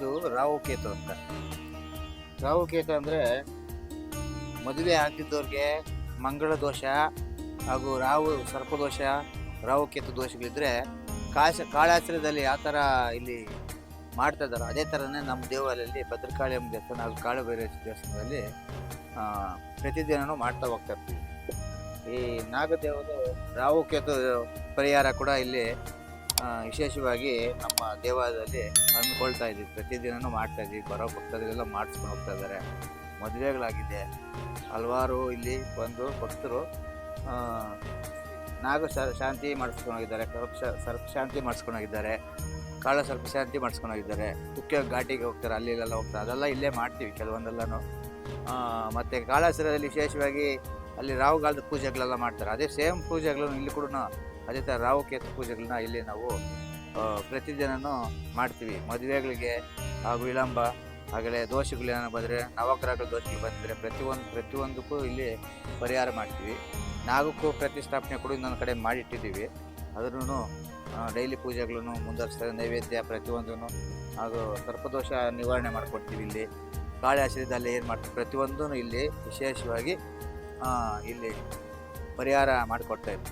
ಇದು ರಾಹು ಕೇತು ಅಂತ. ರಾಹು ಕೇತು ಅಂದರೆ ಮದುವೆ ಆಗ್ತಿದ್ದವ್ರಿಗೆ ಮಂಗಳ ದೋಷ ಹಾಗೂ ರಾಹು ಸರ್ಪದೋಷ ರಾಹು ಕೇತು ದೋಷಗಳಿದ್ರೆ ಕಾಶ ಕಾಳಾಶ್ರಯದಲ್ಲಿ ಯಾವ ಥರ ಇಲ್ಲಿ ಮಾಡ್ತಾ ಇದ್ದಾರೋ. ಅದೇ ಥರನೇ ನಮ್ಮ ದೇವಾಲಯದಲ್ಲಿ ಭದ್ರಕಾಳಿ ಎಂಬ ದೇವಸ್ಥಾನ ಹಾಗೂ ಕಾಳುಬೈರ ದೇವಸ್ಥಾನದಲ್ಲಿ ಆ, ಪ್ರತಿದಿನನೂ ಮಾಡ್ತಾ ಹೋಗ್ತಾ ಇರ್ತೀವಿ. ಈ ನಾಗದೇವರು ರಾಹು ಕೇತು ಪರಿಹಾರ ಕೂಡ ಇಲ್ಲಿ ವಿಶೇಷವಾಗಿ ನಮ್ಮ ದೇವಾಲಯದಲ್ಲಿ ಹಮ್ಮಿಕೊಳ್ತಾ ಇದ್ದೀವಿ. ಪ್ರತಿದಿನವೂ ಮಾಡ್ತಾ ಇದ್ದೀವಿ. ಬರೋ ಭಕ್ತರಿಗೆಲ್ಲ ಮಾಡಿಸ್ಕೊಂಡು ಹೋಗ್ತಾ ಇದ್ದಾರೆ. ಮದುವೆಗಳಾಗಿದೆ. ಹಲವಾರು ಇಲ್ಲಿ ಬಂದು ಭಕ್ತರು ನಾಗ ಶಾಂತಿ ಮಾಡಿಸ್ಕೊಂಡು ಹೋಗಿದ್ದಾರೆ. ಸರ್ಪ ಶಾಂತಿ ಮಾಡಿಸ್ಕೊಂಡು ಹೋಗಿದ್ದಾರೆ. ಕಾಳ ಸರ್ಪ ಶಾಂತಿ ಮಾಡಿಸ್ಕೊಂಡು ಹೋಗಿದ್ದಾರೆ. ಮುಖ್ಯ ಘಾಟಿಗೆ ಹೋಗ್ತಾರೆ. ಅಲ್ಲಿ ಇಲ್ಲೆಲ್ಲ ಹೋಗ್ತಾರೆ. ಅದೆಲ್ಲ ಇಲ್ಲೇ ಮಾಡ್ತೀವಿ ಕೆಲವೊಂದೆಲ್ಲನೂ. ಮತ್ತೆ ಕಾಳಾಸುರದಲ್ಲಿ ವಿಶೇಷವಾಗಿ ಅಲ್ಲಿ ರಾಹುಗಾಲದ ಪೂಜೆಗಳೆಲ್ಲ ಮಾಡ್ತಾರೆ. ಅದೇ ಸೇಮ್ ಪೂಜೆಗಳನ್ನು ಇಲ್ಲಿ ಕೂಡ ಅದೇ ಥರ ರಾವು ಕೇತು ಪೂಜೆಗಳನ್ನ ಇಲ್ಲಿ ನಾವು ಪ್ರತಿದಿನವೂ ಮಾಡ್ತೀವಿ. ಮದುವೆಗಳಿಗೆ ಹಾಗೂ ವಿಳಂಬ ಆಗಲೇ ದೋಷಗಳೇನೋ ಬಂದರೆ, ನವಗ್ರಹಗಳ ದೋಷಗಳು ಬಂದರೆ ಪ್ರತಿಯೊಂದು ಪ್ರತಿಯೊಂದಕ್ಕೂ ಇಲ್ಲಿ ಪರಿಹಾರ ಮಾಡ್ತೀವಿ. ನಾಗಕ್ಕೂ ಪ್ರತಿಷ್ಠಾಪನೆ ಕೂಡ ಇನ್ನೊಂದು ಕಡೆ ಮಾಡಿಟ್ಟಿದ್ದೀವಿ. ಅದನ್ನು ಡೈಲಿ ಪೂಜೆಗಳನ್ನು ಮುಂದುವರಿಸ್ತಾರೆ ನೈವೇದ್ಯ ಪ್ರತಿಯೊಂದೂ ಹಾಗೂ ಸರ್ಪದೋಷ ನಿವಾರಣೆ ಮಾಡಿಕೊಡ್ತೀವಿ ಇಲ್ಲಿ. ಗಾಳಿ ಆಶ್ರಯದಲ್ಲಿ ಏನು ಮಾಡ್ತೀವಿ? ಪ್ರತಿಯೊಂದೂ ಇಲ್ಲಿ ವಿಶೇಷವಾಗಿ ಇಲ್ಲಿ ಪರಿಹಾರ ಮಾಡಿಕೊಡ್ತಾ ಇದ್ದೀವಿ